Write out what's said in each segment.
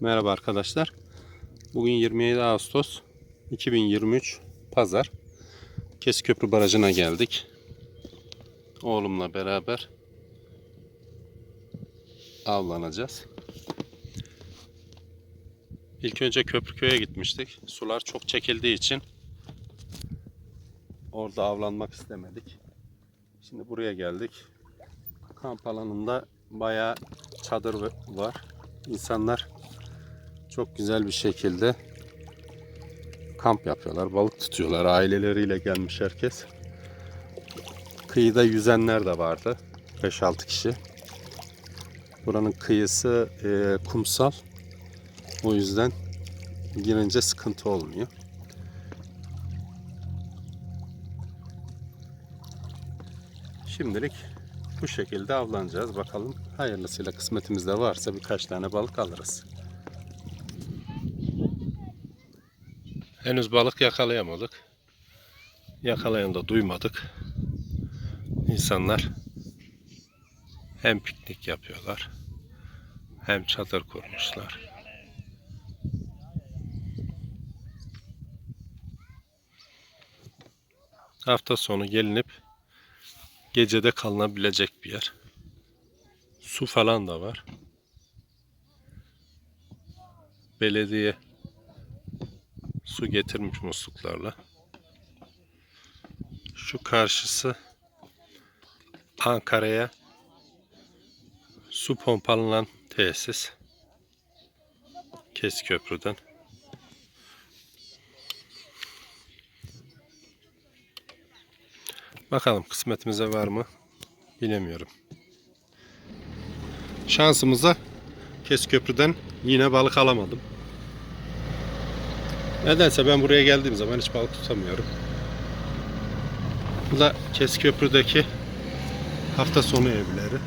Merhaba arkadaşlar. Bugün 27 Ağustos 2023 Pazar. Kesköprü Barajı'na geldik. Oğlumla beraber avlanacağız. İlk önce Köprüköy'e gitmiştik. Sular çok çekildiği için orada avlanmak istemedik. Şimdi buraya geldik. Kamp alanında bayağı çadır var. İnsanlar çok güzel bir şekilde kamp yapıyorlar. Balık tutuyorlar. Aileleriyle gelmiş herkes. Kıyıda yüzenler de vardı. 5-6 kişi. Buranın kıyısı e, kumsal. O yüzden girince sıkıntı olmuyor. Şimdilik bu şekilde avlanacağız. Bakalım hayırlısıyla kısmetimizde varsa birkaç tane balık alırız. Henüz balık yakalayamadık. Yakalayan da duymadık. İnsanlar hem piknik yapıyorlar hem çadır kurmuşlar. Hafta sonu gelinip gecede kalınabilecek bir yer. Su falan da var. Belediye su getirmiş musluklarla. Şu karşısı Ankara'ya su pompalanan tesis. Kesköprü'den. Bakalım kısmetimize var mı? Bilemiyorum. Şansımıza Kesköprü'den yine balık alamadım. Nedense ben buraya geldiğim zaman hiç balık tutamıyorum. Bu da Kesköprü'deki hafta sonu evleri.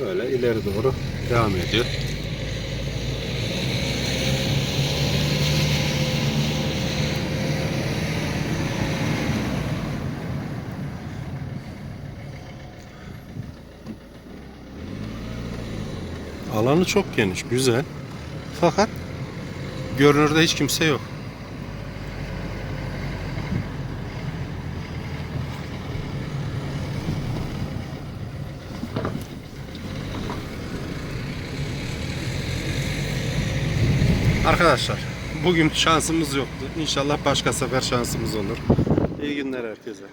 Böyle ileri doğru devam ediyor. Alanı çok geniş, güzel. Fakat görünürde hiç kimse yok. Arkadaşlar bugün şansımız yoktu. İnşallah başka sefer şansımız olur. İyi günler herkese.